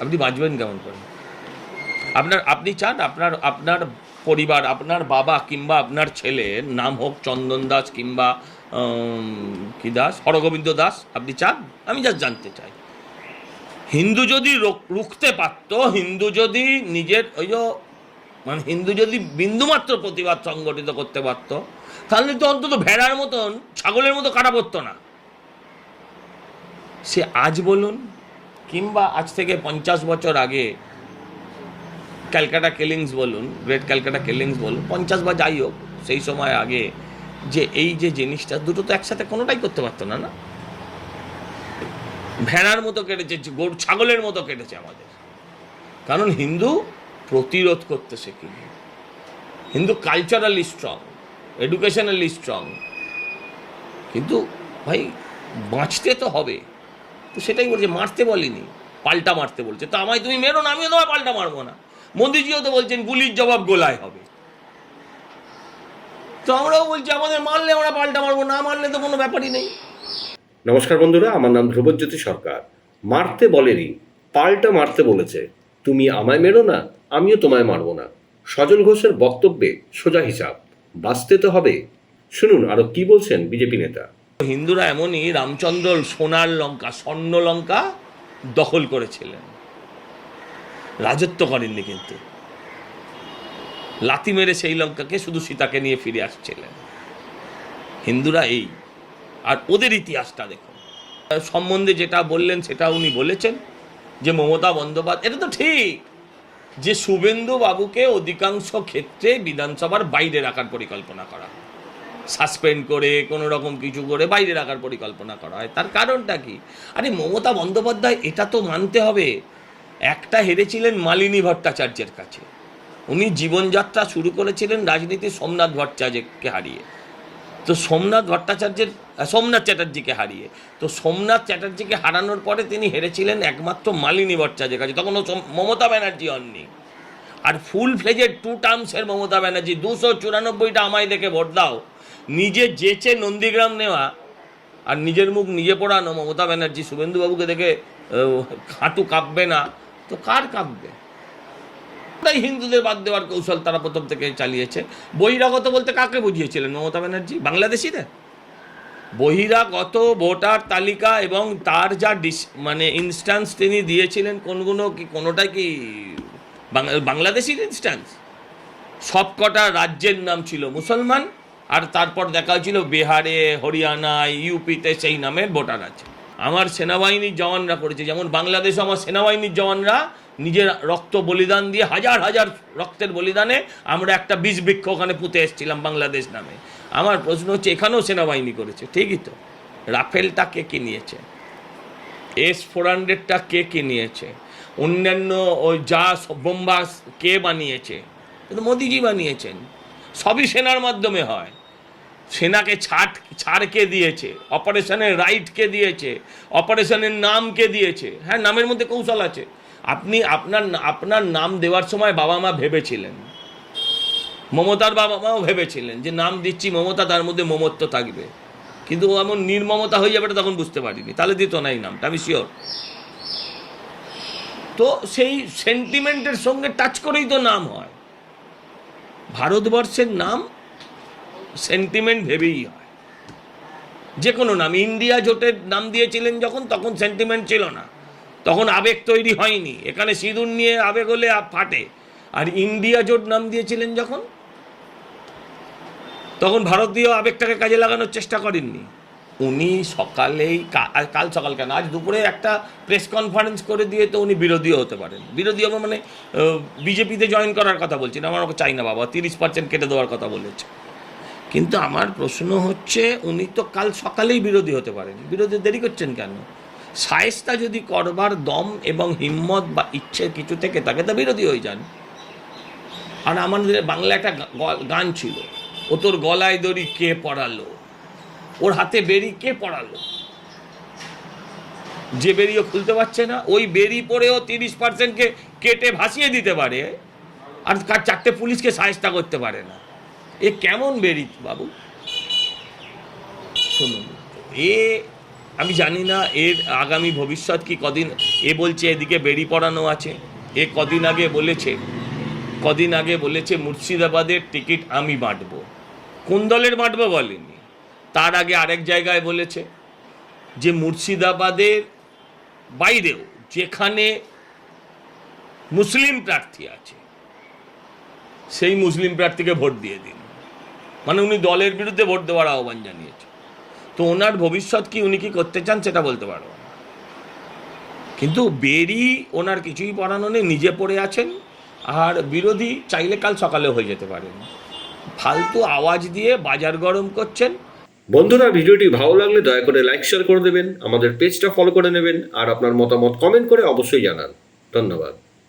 আপনি বাঁচবেন কেমন করে? আপনার, আপনি চান আপনার আপনার পরিবার, আপনার বাবা কিংবা আপনার ছেলের নাম হোক চন্দন দাস কিংবা কি দাস? হরগোবিন্দ দাস, আপনি চান? আমি যা জানতে চাই। হিন্দু যদি রুখ- রুখতে পারত, হিন্দু যদি নিজের, ওই মানে হিন্দু যদি বিন্দুমাত্র প্রতিবাদ সংগঠিত করতে পারত, তাহলে তো অন্তত ভেড়ার মতন ছাগলের মতো কাটা পড়তো না। সে আজ বলুন কিংবা আজ থেকে পঞ্চাশ বছর আগে ক্যালকাটা কিলিংস বলুন, গ্রেট ক্যালকাটা কিলিংস বলুন, পঞ্চাশ বা যাই হোক, সেই সময় আগে যে এই যে জিনিসটা, দুটো তো একসাথে কোনোটাই করতে পারতো না না? ভেড়ার মতো কেটেছে গরু, ছাগলের মতো কেটেছে আমাদের। কারণ হিন্দু প্রতিরোধ করতে শেখেনি। Hindu culturally strong educationally strong কিন্তু ভাই, বাঁচতে তো হবে। তো সেটাই বলছে, মারতে বলিনি। পাল্টা মারতে বলছে। তো আমায় তুমি মেরো না, আমিও তোমায় পাল্টা মারবো না। মোদিজিও তো বলছেন, গুলির জবাব গোলায় হবে। তো আমরাও বলছি, আমাদের মারলে আমরা পাল্টা মারবো, না মারলে তো কোনো ব্যাপারই নেই। নমস্কার বন্ধুরা, আমার নাম ধ্রুবজ্যোতি সরকার। মারতে বলেনি, পাল্টা মারতে বলেছে। তুমি আমায় মেরো না, আমিও তোমায় মারবো না। সজল ঘোষের বক্তব্যে সোজা হিসাব। বাঁচতে তো হবে। শুনুন, আরও কি বলছেন বিজেপি নেতা? হিন্দুরা এমনই রামচন্দ্র সোনার লঙ্কা, স্বর্ণ লঙ্কা দখল করেছিলেন। রাজত্ব করেননি কিন্তু। লাতি মেরে সেই লঙ্কাকে শুধু সীতাকে নিয়ে ফিরে আসছিলেন। হিন্দুরা এই। আর ওদের ইতিহাসটা দেখুন। সম্বন্ধে যেটা বললেন সেটা উনি বলেছেন যে মমতা বন্দ্যোপাধ্যায়, এটা তো ঠিক যে শুভেন্দু বাবুকে অধিকাংশ ক্ষেত্রে বিধানসভার বাইরে রাখার পরিকল্পনা করা সাসপেন্ড করে, কোনো রকম কিছু করে, বাইরে রাখার পরিকল্পনা করা হয়। তার কারণটা কি? আরে, মমতা বন্দ্যোপাধ্যায়, এটা তো মানতে হবে। একটা হেরেছিলেন মালিনী ভট্টাচার্যের কাছে। উনি জীবনযাত্রা শুরু করেছিলেন রাজনীতি সোমনাথ ভট্টাচার্যকে হারিয়ে। তো সোমনাথ ভট্টাচার্যের সোমনাথ চ্যাটার্জিকে হারিয়ে। তো সোমনাথ চ্যাটার্জিকে হারানোর পরে তিনি হেরেছিলেন একমাত্র মালিনী ভট্টাচার্যের কাছে। তখন মমতা ব্যানার্জি হননি। আর ফুল ফ্লেজের টু টার্মসের মমতা ব্যানার্জি। দুশো চুরানব্বইটা আমায় দেখে ভোট দাও। নিজে যেচে নন্দীগ্রাম নেওয়া আর নিজের মুখ নিজে পড়ানো মমতা ব্যানার্জি। শুভেন্দুবাবুকে দেখে হাঁটু কাঁপবে না। তো কার কাঁপবে? তাই হিন্দুদের বাদ দেওয়ার কৌশল তারা প্রথম থেকে চালিয়েছে। বহিরাগত বলতে কাকে বুঝিয়েছিলেন মমতা ব্যানার্জি? বাংলাদেশিদের? বহিরাগত ভোটার তালিকা এবং তার যা ডিস মানে ইনস্ট্যান্স তিনি দিয়েছিলেন কোনগুলো কি, কোনোটাই কি বাংলাদেশির ইনস্ট্যান্স সবকটা রাজ্যের নাম ছিল মুসলমান, আর তারপর দেখা হয়েছিল বিহারে হরিয়ানা ইউপিতে সেই নামের ভোটার আছে। আমার সেনাবাহিনীর জওয়ানরা করেছে, যেমন বাংলাদেশে আমার সেনাবাহিনীর জওয়ানরা নিজের রক্ত বলিদান দিয়ে হাজার হাজার রক্তের বলিদানে আমরা একটা বীজ বৃক্ষ ওখানে পুঁতে এসেছিলাম বাংলাদেশ নামে। আমার প্রশ্ন হচ্ছে, এখানেও সেনাবাহিনী করেছে? ঠিকই তো। রাফেলটা কে কে নিয়েছে? এস ফোর হান্ড্রেডটা কে কে নিয়েছে? অন্যান্য ওই যা বোম্বাস কে বানিয়েছে? মোদিজি বানিয়েছেন। সবই সেনার মাধ্যমে হয়। সেনাকে ছাড় ছাড় কে দিয়েছে? অপারেশনের রাইট কে দিয়েছে? অপারেশনের নাম কে দিয়েছে? হ্যাঁ নামের মধ্যে কৌশল আছে। আপনি আপনার আপনার নাম দেওয়ার সময় বাবা মা ভেবেছিলেন। মমতার বাবা মাও ভেবেছিলেন যে নাম দিচ্ছি মমতা, তার মধ্যে মমত্ব থাকবে। কিন্তু ও এমন নির্মমতা হয়ে যাবে তখন বুঝতে পারিনি। তাহলে দিত না এই নামটা, আমি শিওর তো সেই সেন্টিমেন্টের সঙ্গে টাচ করেই তো নাম হয়। ভারতবর্ষের নাম সেন্টিমেন্ট ভেবেই হয়। যে কোনো নাম, ইন্ডিয়া জোটের নাম দিয়েছিলেন যখন, তখন সেন্টিমেন্ট ছিল না। তখন আবেগ তৈরি হয়নি। এখানে সিঁদুর নিয়ে আবেগ হলে ফাটে। আর ইন্ডিয়া জোট নাম দিয়েছিলেন যখন তখন ভারতীয় আবেগটাকে কাজে লাগানোর চেষ্টা করেননি। উনি সকালেই কাল সকাল কেন? আজ দুপুরে একটা প্রেস কনফারেন্স করে দিয়ে তো উনি বিরোধীও হতে পারেন। বিরোধী হবে মানে বিজেপিতে জয়েন করার কথা বলছি না আমার ওকে চাই না বাবা, তিরিশ পার্সেন্ট কেটে দেওয়ার কথা বলেছে। কিন্তু আমার প্রশ্ন হচ্ছে, উনি তো কাল সকালেই বিরোধী হতে পারেন। বিরোধী দেরি করছেন কেন? সায়েস্তা যদি করবার দম এবং হিম্মত বা ইচ্ছে কিছু থেকে তাকে তো বিরোধী হয়ে যান। আর আমাদের বাংলা একটা গান ছিল। ও তোর গলায় দড়ি কে পড়ালো ওর হাতে বেরি কে পড়ালো যে বেরিও খুলতে পারছে না, ওই বেরি পরেও তিরিশ পার্সেন্টকে কেটে ভাসিয়ে দিতে পারে, আর চারটে পুলিশকে সাহেস্তা করতে পারে না। এ কেমন বেরি বাবু? শুনুন, এ আমি জানি না এর আগামী ভবিষ্যৎ কি, কদিন এ বলছে এদিকে বেরি পড়ানো আছে, এ কদিন আগে বলেছে, কদিন আগে বলেছে মুর্শিদাবাদের টিকিট আমি বাঁটবো। কোন দলের বাঁটবো বলেনি? তার আগে আরেক জায়গায় বলেছে যে মুর্শিদাবাদের বাইরেও যেখানে মুসলিম প্রার্থী আছে, সেই মুসলিম প্রার্থীকে ভোট দিয়ে দিন। মানে উনি দলের বিরুদ্ধে ভোট দেওয়ার আহ্বান জানিয়েছে। তো ওনার ভবিষ্যৎ কি উনি কি করতে চান সেটা বলতে পারব কিন্তু বেরি ওনার কিছুই পড়ানো নেই, নিজে পড়ে আছেন। আর বিরোধী চাইলে কাল সকালে হয়ে যেতে পারেন ফালতু আওয়াজ দিয়ে বাজার গরম করছেন। বন্ধুরা, ভিডিওটি ভালো লাগলে দয়া করে লাইক শেয়ার করে দেবেন। আমাদের পেজটা ফলো করে নেবেন। আর আপনার মতামত কমেন্ট করে অবশ্যই জানান। ধন্যবাদ।